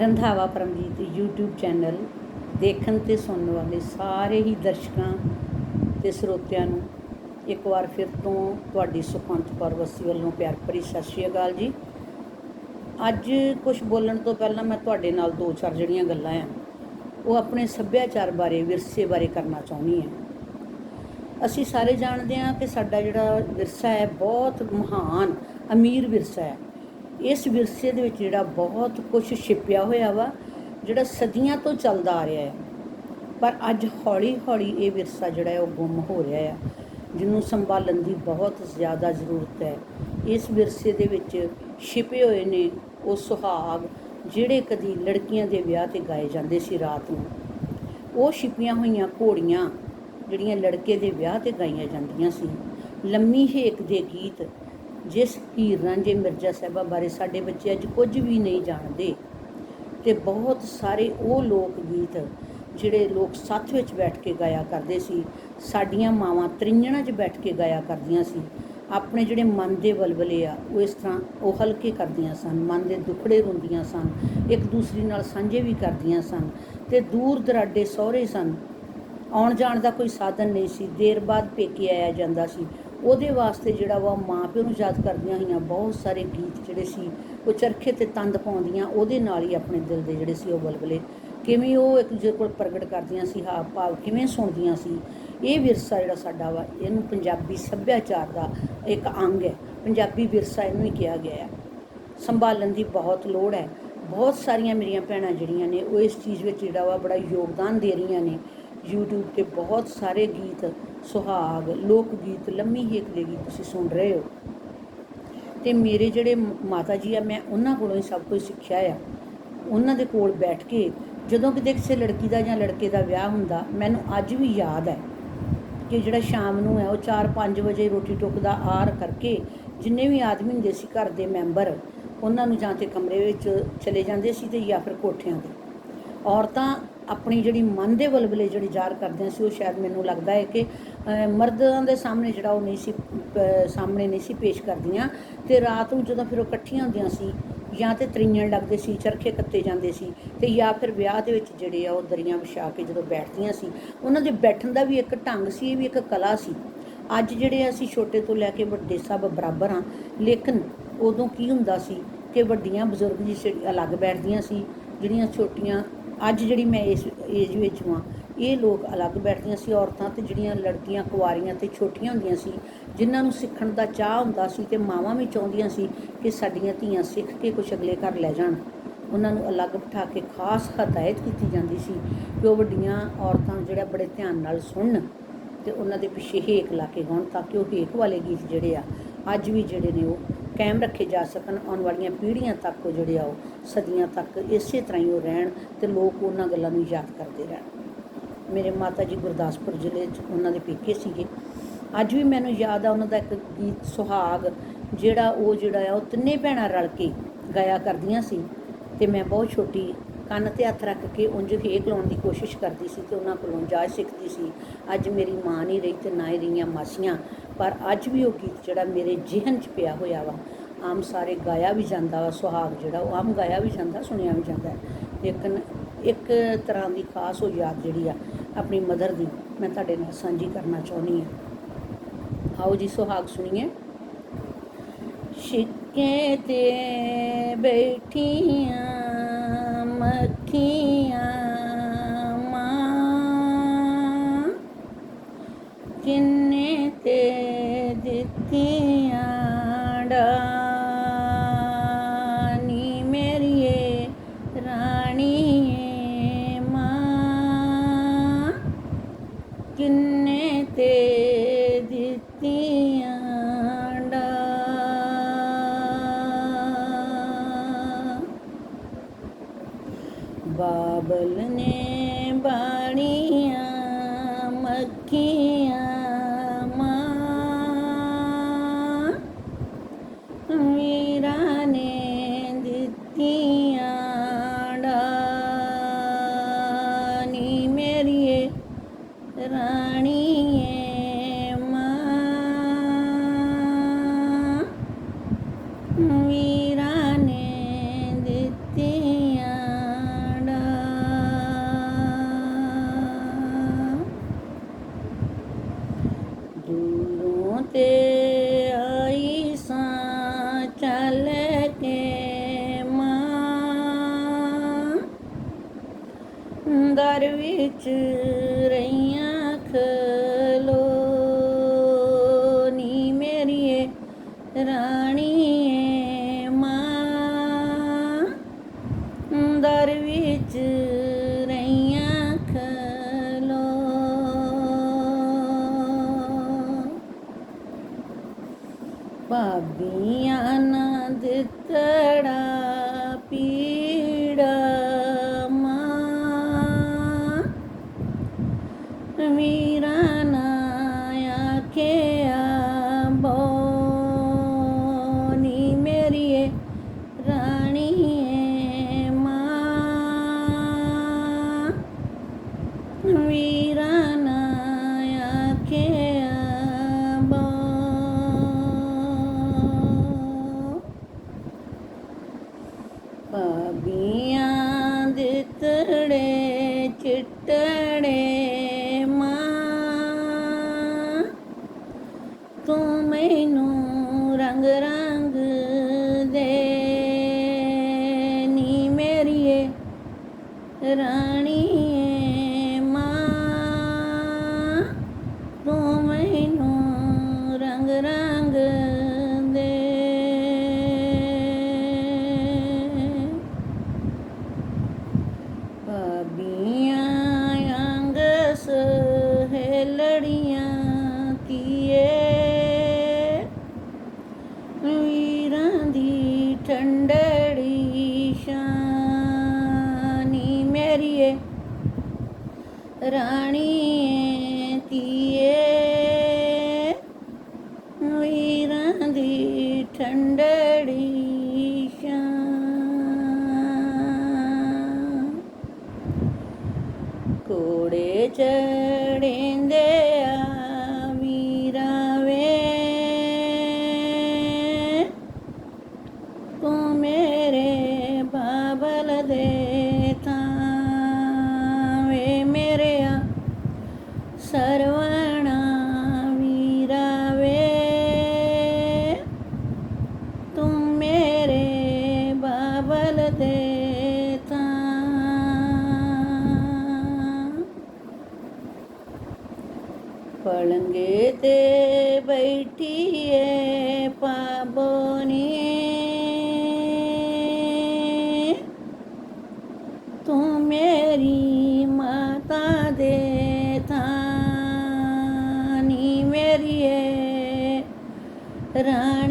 Randhawa Paramjit YouTube channel ਦੇਖਣ ਤੇ ਸੁਣਨ ਵਾਲੇ ਸਾਰੇ ਹੀ ਦਰਸ਼ਕਾਂ ਤੇ ਸਰੋਤਿਆਂ ਨੂੰ ਇੱਕ ਵਾਰ ਫਿਰ ਤੋਂ ਤੁਹਾਡੀ ਸੁਖਵੰਤ ਕੌਰ ਵਸੀ ਵੱਲੋਂ ਪਿਆਰ ਭਰੀ ਸਤਿ ਸ਼੍ਰੀ ਅਕਾਲ ਜੀ। ਅੱਜ ਕੁਝ ਬੋਲਣ ਤੋਂ ਪਹਿਲਾਂ ਮੈਂ ਤੁਹਾਡੇ ਨਾਲ ਦੋ ਚਾਰ ਜਿਹੜੀਆਂ ਗੱਲਾਂ ਆ, ਉਹ ਆਪਣੇ ਸੱਭਿਆਚਾਰ ਬਾਰੇ, ਵਿਰਸੇ ਬਾਰੇ ਕਰਨਾ ਚਾਹੁੰਦੀ ਹਾਂ ਅਸੀਂ ਸਾਰੇ ਜਾਣਦੇ ਹਾਂ ਕਿ ਸਾਡਾ ਜਿਹੜਾ ਵਿਰਸਾ ਹੈ ਬਹੁਤ ਮਹਾਨ, ਅਮੀਰ ਵਿਰਸਾ ਹੈ। ਇਸ ਵਿਰਸੇ ਦੇ ਵਿੱਚ ਜਿਹੜਾ ਬਹੁਤ ਕੁਝ ਛਿਪਿਆ ਹੋਇਆ ਵਾ, ਜਿਹੜਾ ਸਦੀਆਂ ਤੋਂ ਚੱਲਦਾ ਆ ਰਿਹਾ ਹੈ। ਪਰ ਅੱਜ ਹੌਲੀ ਹੌਲੀ ਇਹ ਵਿਰਸਾ ਜਿਹੜਾ ਹੈ ਉਹ ਗੁੰਮ ਹੋ ਰਿਹਾ ਹੈ ਜਿਹਨੂੰ ਸੰਭਾਲਣ ਦੀ ਬਹੁਤ ਜ਼ਿਆਦਾ ਜ਼ਰੂਰਤ ਹੈ। ਇਸ ਵਿਰਸੇ ਦੇ ਵਿੱਚ ਛਿਪੇ ਹੋਏ ਨੇ ਉਹ ਸੁਹਾਗ, ਜਿਹੜੇ ਕਦੀ ਲੜਕੀਆਂ ਦੇ ਵਿਆਹ ਤੇ ਗਾਏ ਜਾਂਦੇ ਸੀ ਰਾਤ ਨੂੰ। ਉਹ ਛਿਪੀਆਂ ਹੋਈਆਂ ਘੋੜੀਆਂ ਜਿਹੜੀਆਂ ਲੜਕੇ ਦੇ ਵਿਆਹ ਤੇ ਗਾਈਆਂ ਜਾਂਦੀਆਂ ਸੀ, ਲੰਮੀ ਹੇਕ ਦੇ ਗੀਤ ਜਿਸ ਹੀਰ ਰਾਂਝੇ ਮਿਰਜ਼ਾ ਸਾਹਿਬਾ ਬਾਰੇ ਸਾਡੇ ਬੱਚੇ ਅੱਜ ਕੁਝ ਵੀ ਨਹੀਂ ਜਾਣਦੇ, ਤੇ ਬਹੁਤ ਸਾਰੇ ਉਹ ਲੋਕ ਗੀਤ ਜਿਹੜੇ ਲੋਕ ਸੱਥ ਵਿੱਚ ਬੈਠ ਕੇ ਗਾਇਆ ਕਰਦੇ ਸੀ, ਸਾਡੀਆਂ ਮਾਵਾਂ ਤ੍ਰਿੰਜਣਾਂ 'ਚ ਬੈਠ ਕੇ ਗਾਇਆ ਕਰਦੀਆਂ ਸੀ, ਆਪਣੇ ਜਿਹੜੇ ਮਨ ਦੇ ਵਲਵਲੇ ਆ, ਉਹ ਇਸ ਤਰ੍ਹਾਂ ਉਹ ਹਲਕੇ ਕਰਦੀਆਂ ਸਨ, ਮਨ ਦੇ ਦੁਖੜੇ ਰੋਂਦੀਆਂ ਸਨ, ਇੱਕ ਦੂਸਰੀ ਨਾਲ ਸਾਂਝੇ ਵੀ ਕਰਦੀਆਂ ਸਨ, ਤੇ ਦੂਰ ਦਰਾਡੇ ਸਹੁਰੇ ਸਨ। ਆਉਣ ਜਾਣ ਦਾ ਕੋਈ ਸਾਧਨ ਨਹੀਂ ਸੀ, ਦੇਰ ਬਾਅਦ ਪੇਕੇ ਆਇਆ ਜਾਂਦਾ ਸੀ ਉਹਦੇ ਵਾਸਤੇ ਜਿਹੜਾ ਵਾ ਮਾਂ ਪਿਓ ਨੂੰ ਯਾਦ ਕਰਦੀਆਂ ਹੋਈਆਂ ਬਹੁਤ ਸਾਰੇ ਗੀਤ ਜਿਹੜੇ ਸੀ, ਉਹ ਚਰਖੇ ਤੇ ਤੰਦ ਪਾਉਂਦੀਆਂ, ਉਹਦੇ ਨਾਲ ਹੀ ਆਪਣੇ ਦਿਲ ਦੇ ਜਿਹੜੇ ਸੀ ਉਹ ਬਲਬਲੇ। ਕਿਵੇਂ ਉਹ ਇੱਕ ਦੂਜੇ ਕੋਲ ਪ੍ਰਗਟ ਕਰਦੀਆਂ ਸੀ ਹਾਵ ਭਾਵ ਕਿਵੇਂ ਸੁਣਦੀਆਂ ਸੀ। ਇਹ ਵਿਰਸਾ ਜਿਹੜਾ ਸਾਡਾ ਵਾ, ਇਹਨੂੰ ਪੰਜਾਬੀ ਸੱਭਿਆਚਾਰ ਦਾ ਇੱਕ ਅੰਗ ਹੈ। ਪੰਜਾਬੀ ਵਿਰਸਾ ਇਹਨੂੰ ਹੀ ਕਿਹਾ ਗਿਆ ਹੈ। ਸੰਭਾਲਣ ਦੀ ਬਹੁਤ ਲੋੜ ਹੈ। ਬਹੁਤ ਸਾਰੀਆਂ ਮੇਰੀਆਂ ਭੈਣਾਂ ਜਿਹੜੀਆਂ ਨੇ, ਉਹ ਇਸ ਚੀਜ਼ ਵਿੱਚ ਜਿਹੜਾ ਵਾ ਬੜਾ ਯੋਗਦਾਨ ਦੇ ਰਹੀਆਂ ਨੇ। YouTube ਤੇ ਬਹੁਤ ਸਾਰੇ ਗੀਤ, ਸੁਹਾਗ ਲੋਕ ਗੀਤ ਲੰਮੀ ਹੇਕ ਦੇ ਗੀਤ ਤੁਸੀਂ ਸੁਣ ਰਹੇ ਹੋ। ਤੇ ਮੇਰੇ ਜਿਹੜੇ ਮਾਤਾ ਜੀ ਆ, ਮੈਂ ਉਹਨਾਂ ਕੋਲੋਂ ਹੀ ਸਭ ਕੁਝ ਸਿੱਖਿਆ ਆ। ਉਹਨਾਂ ਦੇ ਕੋਲ ਬੈਠ ਕੇ ਜਦੋਂ ਕਿਤੇ ਕਿਸੇ ਲੜਕੀ ਦਾ ਜਾਂ ਲੜਕੇ ਦਾ ਵਿਆਹ ਹੁੰਦਾ, ਮੈਨੂੰ ਅੱਜ ਵੀ ਯਾਦ ਹੈ ਕਿ ਜਿਹੜਾ ਸ਼ਾਮ ਨੂੰ ਹੈ, ਉਹ 4-5 ਵਜੇ ਰੋਟੀ ਟੁੱਕ ਦਾ ਆਰ ਕਰਕੇ ਜਿੰਨੇ ਵੀ ਆਦਮੀ ਹੁੰਦੇ ਸੀ ਘਰ ਦੇ ਮੈਂਬਰ, ਉਹਨਾਂ ਨੂੰ ਜਾਂ ਤੇ ਕਮਰੇ ਵਿੱਚ ਚਲੇ ਜਾਂਦੇ ਸੀ ਤੇ ਜਾਂ ਫਿਰ ਕੋਠਿਆਂ ਤੇ। ਔਰਤਾਂ ਆਪਣੀ ਜਿਹੜੀ ਮਨ ਦੇ ਵਲਵਲੇ ਜਿਹੜੀ ਜ਼ਾਹਰ ਕਰਦੀਆਂ ਸੀ ਉਹ ਸ਼ਾਇਦ ਮੈਨੂੰ ਲੱਗਦਾ ਹੈ ਕਿ ਮਰਦਾਂ ਦੇ ਸਾਹਮਣੇ ਜਿਹੜਾ ਉਹ ਨਹੀਂ ਸੀ ਸਾਹਮਣੇ ਨਹੀਂ ਸੀ ਪੇਸ਼ ਕਰਦੀਆਂ। ਤੇ ਰਾਤ ਨੂੰ ਜਦੋਂ ਫਿਰ ਉਹ ਇਕੱਠੀਆਂ ਹੁੰਦੀਆਂ ਸੀ, ਜਾਂ ਤੇ ਤਰੀਆਂ ਲੱਗਦੇ ਸੀ, ਚਰਖੇ ਕੱਤੇ ਜਾਂਦੇ ਸੀ, ਤੇ ਜਾਂ ਫਿਰ ਵਿਆਹ ਦੇ ਵਿੱਚ ਜਿਹੜੇ ਆ ਉਹ ਦਰੀਆਂ ਵਿਛਾ ਕੇ ਜਦੋਂ ਬੈਠਦੀਆਂ ਸੀ, ਉਹਨਾਂ ਦੇ ਬੈਠਣ ਦਾ ਵੀ ਇੱਕ ਢੰਗ ਸੀ, ਇਹ ਵੀ ਇੱਕ ਕਲਾ ਸੀ। ਅੱਜ ਜਿਹੜੇ ਅਸੀਂ ਛੋਟੇ ਤੋਂ ਲੈ ਕੇ ਵੱਡੇ ਸਭ ਬਰਾਬਰ ਹਾਂ, ਲੇਕਿਨ ਉਦੋਂ ਕੀ ਹੁੰਦਾ ਸੀ ਕਿ ਵੱਡੀਆਂ ਬਜ਼ੁਰਗ ਜੀ ਅਲੱਗ ਬੈਠਦੀਆਂ ਸੀ ਜਿਹੜੀਆਂ ਛੋਟੀਆਂ, ਅੱਜ ਜਿਹੜੀ ਮੈਂ ਇਸ ਏਜ ਵਿੱਚ ਹਾਂ ਇਹ ਲੋਕ ਅਲੱਗ ਬੈਠਦੀਆਂ ਸੀ, ਔਰਤਾਂ ਤੇ ਜਿਹੜੀਆਂ ਲੜਕੀਆਂ, ਕੁਆਰੀਆਂ ਤੇ ਛੋਟੀਆਂ ਹੁੰਦੀਆਂ ਸੀ, ਜਿਨ੍ਹਾਂ ਨੂੰ ਸਿੱਖਣ ਦਾ ਚਾਹ ਹੁੰਦਾ ਸੀ ਤੇ ਮਾਵਾਂ ਵੀ ਚਾਹੁੰਦੀਆਂ ਸੀ ਕਿ ਸਾਡੀਆਂ ਧੀਆਂ ਸਿੱਖ ਕੇ ਕੁਝ ਅਗਲੇ ਘਰ ਲੈ ਜਾਣ। ਉਹਨਾਂ ਨੂੰ ਅਲੱਗ ਬਿਠਾ ਕੇ ਖਾਸ ਹਦਾਇਤ ਕੀਤੀ ਜਾਂਦੀ ਸੀ ਕਿ ਉਹ ਵੱਡੀਆਂ ਔਰਤਾਂ ਜਿਹੜਾ ਬੜੇ ਧਿਆਨ ਨਾਲ ਸੁਣਨ ਤੇ ਉਹਨਾਂ ਦੇ ਪਿੱਛੇ ਹੇਕ ਲਾ ਕੇ ਗਾਉਣ ਤਾਂ ਕਿ ਉਹ ਹੇਕ ਵਾਲੇ ਗੀਤ ਜਿਹੜੇ ਆ, ਅੱਜ ਵੀ ਜਿਹੜੇ ਨੇ ਉਹ ਕਾਇਮ ਰੱਖੇ ਜਾ ਸਕਣ, ਆਉਣ ਵਾਲੀਆਂ ਪੀੜ੍ਹੀਆਂ ਤੱਕ ਉਹ ਜਿਹੜੇ ਆ ਉਹ ਸਦੀਆਂ ਤੱਕ ਇਸੇ ਤਰ੍ਹਾਂ ਹੀ ਉਹ ਰਹਿਣ ਤੇ ਲੋਕ ਉਹਨਾਂ ਗੱਲਾਂ ਨੂੰ ਯਾਦ ਕਰਦੇ ਰਹਿਣ। ਮੇਰੇ ਮਾਤਾ ਜੀ ਗੁਰਦਾਸਪੁਰ ਜ਼ਿਲ੍ਹੇ 'ਚ ਉਹਨਾਂ ਦੇ ਪੇਕੇ ਸੀਗੇ। ਅੱਜ ਵੀ ਮੈਨੂੰ ਯਾਦ ਆ ਉਹਨਾਂ ਦਾ ਇੱਕ ਗੀਤ ਸੁਹਾਗ, ਜਿਹੜਾ ਉਹ ਜਿਹੜਾ ਆ ਉਹ ਤਿੰਨੇ ਭੈਣਾਂ ਰਲ ਕੇ ਗਾਇਆ ਕਰਦੀਆਂ ਸੀ ਤੇ ਮੈਂ ਬਹੁਤ ਛੋਟੀ ਕੰਨ ਤੇ ਹੱਥ ਰੱਖ ਕੇ ਉਂਝ ਹੇਕ ਲਾਉਣ ਦੀ ਕੋਸ਼ਿਸ਼ ਕਰਦੀ ਸੀ ਤੇ ਉਹਨਾਂ ਕੋਲੋਂ ਜਾਚ ਸਿੱਖਦੀ ਸੀ, ਅੱਜ ਮੇਰੀ ਮਾਂ ਨਹੀਂ ਰਹੀ ਤੇ ਨਾ ਹੀ ਰਹੀਆਂ ਮਾਸੀਆਂ। ਪਰ ਅੱਜ ਵੀ ਉਹ ਗੀਤ ਜਿਹੜਾ ਮੇਰੇ ਜ਼ਿਹਨ 'ਚ ਪਿਆ ਹੋਇਆ ਵਾ, ਆਮ ਸਾਰੇ ਗਾਇਆ ਵੀ ਜਾਂਦਾ ਵਾ, ਸੁਹਾਗ ਜਿਹੜਾ, ਉਹ ਆਮ ਗਾਇਆ ਵੀ ਜਾਂਦਾ, ਸੁਣਿਆ ਵੀ ਜਾਂਦਾ ਲੇਕਿਨ ਇੱਕ ਤਰ੍ਹਾਂ ਦੀ ਖਾਸ ਉਹ ਯਾਦ ਜਿਹੜੀ ਆ, ਆਪਣੀ ਮਦਰ ਦੀ, ਮੈਂ ਤੁਹਾਡੇ ਨਾਲ ਸਾਂਝੀ ਕਰਨਾ ਚਾਹੁੰਦੀ ਹਾਂ। ਆਓ ਜੀ, ਸੁਹਾਗ ਸੁਣੀਏ। ਛਿੱਕੇ ਤੇ ਬੈਠੀਆਂ, ਮੱਖੀਆਂ ਬਾਬਲ ਨੇ ਬਾਣੀਆਂ ਮੱਖੀਆਂ ਮਾਂ। ਵੀਰਾ ਨੇ ਦਿੱਤੀ ਦਰ ਵਿੱਚ ਰਈਆਂ ਖਲੋ ਨੀ ਮੇਰੀਏ ਰਾਣੀਏ ਮਾਂ। ਦਰ ਵਿੱਚ ਰਹੀਆਂ ਖਲੋ। ਭਾਬੀਆਂ ਨਾ ਦਿੱਤੜਾ கிட்டடே तू मैनू रंग रंग दे नी मेरी रानी बैठिए पाबोनी तू मेरी माता दे थानी मेरी रानी